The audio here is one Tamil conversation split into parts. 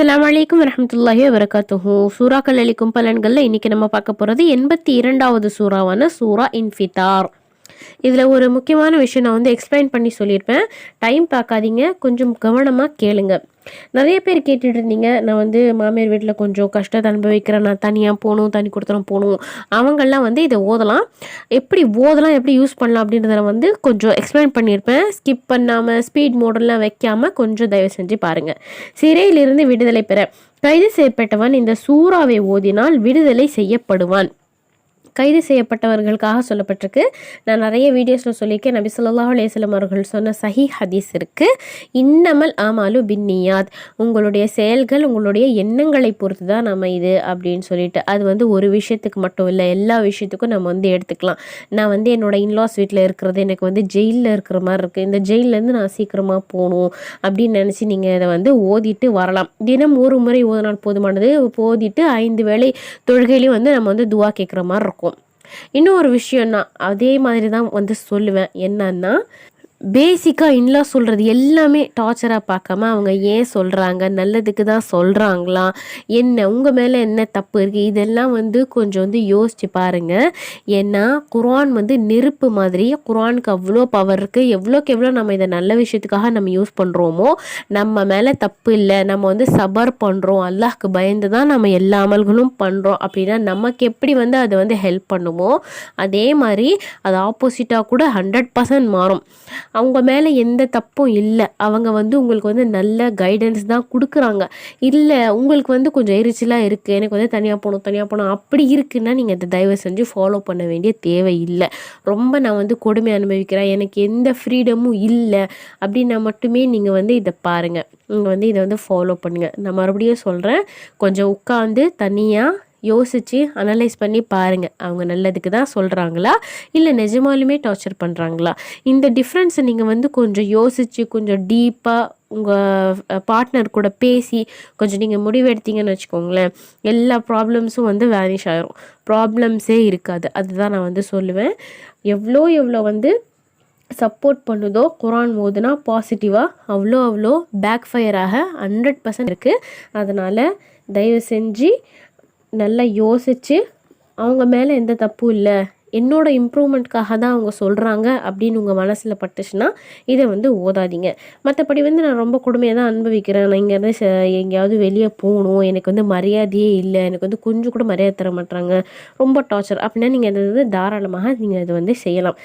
அஸ்லாம் வலைக்கம் வரமத்துல்லாஹி வரகாத்துஹூ சூறாக்கள் அளிக்கும் பலன்களில் இன்னைக்கு நம்ம பார்க்க போகிறது எண்பத்தி இரண்டாவது சூறாவான சூரா இன்ஃபிதார். இதில் ஒரு முக்கியமான விஷயம் நான் வந்து எக்ஸ்பிளைன் பண்ணி சொல்லியிருப்பேன். டைம் பார்க்காதீங்க கொஞ்சம் கவனமாக கேளுங்க. நிறைய பேர் கேட்டுட்டு இருந்தீங்க நான் வந்து மாமியார் வீட்டில் கொஞ்சம் கஷ்டத்தை அனுபவிக்கிறேன் நான் தனியாக போகணும் தனி கொடுத்தனும் போகணும். அவங்கெல்லாம் வந்து இதை ஓதலாம். எப்படி ஓதலாம் எப்படி யூஸ் பண்ணலாம் அப்படின்றத வந்து கொஞ்சம் எக்ஸ்பிளைன் பண்ணியிருப்பேன். ஸ்கிப் பண்ணாமல் ஸ்பீட் மோடெல்லாம் வைக்காமல் கொஞ்சம் தயவு செஞ்சு பாருங்கள் சிறையிலிருந்து விடுதலை பெற கைது செய்யப்பட்டவன் இந்த சூறாவை ஓதினால் விடுதலை செய்யப்படுவான். கைது செய்யப்பட்டவர்களுக்காக சொல்லப்பட்டிருக்கு. நான் நிறைய வீடியோஸில் சொல்லியிருக்கேன். நபி சொல்லா அலைஹி அவர்கள் சொன்ன சஹி ஹதீஸ் இருக்குது இன்னமல் ஆமாலு பின்னியாத் உங்களுடைய செயல்கள் உங்களுடைய எண்ணங்களை பொறுத்து தான் நம்ம இது அப்படின்னு சொல்லிட்டு. அது வந்து ஒரு விஷயத்துக்கு மட்டும் இல்லை எல்லா விஷயத்துக்கும் நம்ம வந்து எடுத்துக்கலாம். நான் வந்து என்னோட இன்லாஸ் வீட்டில் இருக்கிறது எனக்கு வந்து ஜெயிலில் இருக்கிற மாதிரி இருக்குது இந்த ஜெயிலேருந்து நான் சீக்கிரமாக போகணும் அப்படின்னு நினச்சி நீங்கள் இதை வந்து ஓதிட்டு வரலாம். தினம் ஒரு முறை ஓதினால் போதுமானது. ஓதிட்டு ஐந்து வேளை தொழுகையிலையும் வந்து நம்ம வந்து துவா கேட்குற மாதிரி இருக்கும். இன்னும் ஒரு விஷயம்னா அதே மாதிரி தான் வந்து சொல்லுவேன். என்னன்னா பேசிக்காக இன்லா சொல்கிறது எல்லாமே டார்ச்சராக பார்க்காம அவங்க ஏன் சொல்கிறாங்க நல்லதுக்கு தான் சொல்கிறாங்களா என்ன உங்கள் மேலே என்ன தப்பு இருக்குது இதெல்லாம் வந்து கொஞ்சம் வந்து யோசித்து பாருங்கள் ஏன்னா குரான் வந்து நெருப்பு மாதிரி குரானுக்கு அவ்வளோ பவர் இருக்குது எவ்வளோக்கு எவ்வளோ நம்ம இதை நல்ல விஷயத்துக்காக நம்ம யூஸ் பண்ணுறோமோ நம்ம மேலே தப்பு இல்லை நம்ம வந்து சபர் பண்ணுறோம் அல்லாஹ்க்கு பயந்து தான் நம்ம எல்லா அமல்களும் பண்ணுறோம் அப்படின்னா நமக்கு எப்படி வந்து அதை வந்து ஹெல்ப் பண்ணுமோ அதே மாதிரி அது ஆப்போசிட்டாக கூட ஹண்ட்ரட் பர்சன்ட் மாறும். அவங்க மேலே எந்த தப்பும் இல்லை. அவங்க வந்து உங்களுக்கு வந்து நல்ல கைடன்ஸ் தான் கொடுக்குறாங்க. இல்லை உங்களுக்கு வந்து கொஞ்சம் எரிச்சலாக இருக்குது எனக்கு வந்து தனியாக போகணும் தனியாக போகணும் அப்படி இருக்குன்னா நீங்கள் அதை தயவு செஞ்சு ஃபாலோ பண்ண வேண்டிய தேவை இல்லை. ரொம்ப நான் வந்து கொடுமை அனுபவிக்கிறேன். எனக்கு எந்த ஃப்ரீடமும் இல்லை. அப்படின்னா மட்டுமே நீங்கள் வந்து இதை பாருங்கள் நீங்கள் வந்து இதை வந்து ஃபாலோ பண்ணுங்கள் நான் மறுபடியும் சொல்கிறேன் கொஞ்சம் உட்காந்து தனியாக யோசித்து அனலைஸ் பண்ணி பாருங்கள் அவங்க நல்லதுக்கு தான் சொல்கிறாங்களா இல்லை நிஜமாலுமே டார்ச்சர் பண்ணுறாங்களா இந்த டிஃப்ரென்ஸை நீங்கள் வந்து கொஞ்சம் யோசித்து கொஞ்சம் டீப்பாக உங்கள் பார்ட்னர் கூட பேசி கொஞ்சம் நீங்கள் முடிவெடுத்தீங்கன்னு வச்சுக்கோங்களேன் எல்லா ப்ராப்ளம்ஸும் வந்து வேனிஷ் ஆகிரும் ப்ராப்ளம்ஸே இருக்காது. அதுதான் நான் வந்து சொல்லுவேன். எவ்வளோ எவ்வளோ வந்து சப்போர்ட் பண்ணுதோ குரான் ஓதுனா பாசிட்டிவாக அவ்வளோ அவ்வளோ பேக் ஃபயராக ஹண்ட்ரட் பர்சன்ட் இருக்குது அதனால் தயவு செஞ்சு நல்லா யோசித்து அவங்க மேலே எந்த தப்பும் இல்லை. என்னோட இம்ப்ரூவ்மெண்ட்காக தான் அவங்க சொல்கிறாங்க அப்படின்னு உங்கள் மனசில் பட்டுச்சுன்னா இதை வந்து ஓதாதீங்க. மற்றபடி வந்து நான் ரொம்ப கொடுமையாக தான் அனுபவிக்கிறேன். நான் இங்கேருந்து எங்கேயாவது வெளியே போகணும். எனக்கு வந்து மரியாதையே இல்லை. எனக்கு வந்து கொஞ்சம் கூட மரியாதை தர மாட்டாங்க ரொம்ப டார்ச்சர் அப்படின்னா நீங்கள் அதை வந்து தாராளமாக நீங்கள் அதை வந்து செய்யலாம்.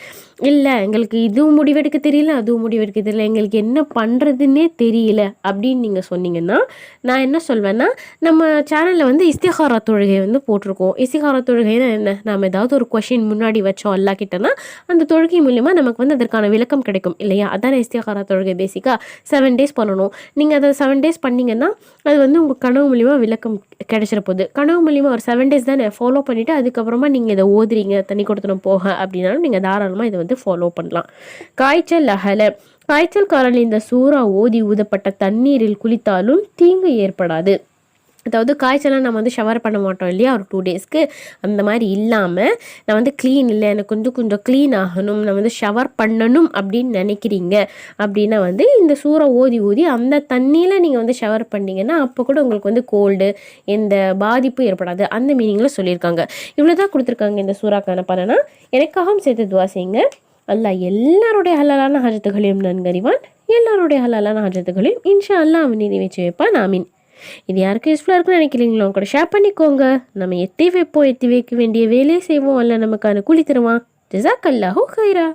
இல்லை எங்களுக்கு இதுவும் முடிவெடுக்க தெரியல அதுவும் முடிவெடுக்க தெரியல. எங்களுக்கு என்ன பண்ணுறதுன்னே தெரியல அப்படின்னு நீங்கள் சொன்னீங்கன்னா நான் என்ன சொல்வேன்னா நம்ம சேனலில் வந்து இஸ்திகாரா தொழுகை வந்து போட்டிருக்கோம். இஸ்திகாரா தொழுகைன்னா என்ன? நம்ம ஏதாவது ஒரு கொஷின் முன்னாடி வச்சோம் அல்லா கிட்டனா அந்த தொழுகை மூலிமா நமக்கு வந்து அதற்கான விளக்கம் கிடைக்கும் இல்லையா? அதான் இஸ்திகாரா தொழுகை பேசிக்காக செவன் டேஸ் பண்ணணும். நீங்கள் அதை செவன் டேஸ் பண்ணிங்கன்னா அது வந்து உங்கள் கனவு மூலிமா விளக்கம் கிடைச்சிட போகுது கனவு மூலிமா ஒரு செவன் டேஸ் தானே ஃபாலோ பண்ணிவிட்டு அதுக்கப்புறமா நீங்கள் இதை ஓதுறீங்க தண்ணி கொடுத்தணும் போக அப்படின்னாலும் நீங்கள் தாராளமாக இதை வந்து ஃபாலோ பண்ணலாம். காய்ச்சல் அகல. காய்ச்சல் காரணம் இந்த சூறா ஓதி ஊதப்பட்ட தண்ணீரில் குளித்தாலும் தீங்கு ஏற்படாது. அதாவது காய்ச்சலாம் நம்ம வந்து ஷவர் பண்ண மாட்டோம் இல்லையா? ஒரு டூ டேஸ்க்கு அந்த மாதிரி இல்லாமல் நான் வந்து க்ளீன் இல்லை எனக்கு வந்து கொஞ்சம் க்ளீன் ஆகணும் நான் வந்து ஷவர் பண்ணணும் அப்படின்னு நினைக்கிறீங்க அப்படின்னா வந்து இந்த சூறை ஊதி ஊதி அந்த தண்ணியில் நீங்கள் வந்து ஷவர் பண்ணிங்கன்னா அப்போ கூட உங்களுக்கு வந்து கோல்டு எந்த பாதிப்பும் ஏற்படாது. அந்த மீனிங்கில் சொல்லியிருக்காங்க. இவ்வளோ தான் கொடுத்துருக்காங்க இந்த சூறாக்கான பலனா எனக்காகவும் சேர்த்து துவா செய்யுங்க. அல்லாஹ் எல்லாருடைய ஹலாலான ஹஜத்துகளையும் நன்கறிவான். எல்லாருடைய ஹலாலான ஹஜத்துகளையும் இன்ஷா அல்லாஹ் அவன் நிறைவேற்றி வைப்பான். ஆமீன். இது யாருக்கும் யூஸ்ஃபுல்லாக இருக்குன்னு நினைக்கிறீங்களோ கூட ஷேர் பண்ணிக்கோங்க. நம்ம எத்தி வைப்போம் எத்தி வைக்க வேண்டிய வேலையை செய்வோம். அல்ல நமக்கான கூலி தருவான். ஜிசாக் அல்லாஹூ ஹைரா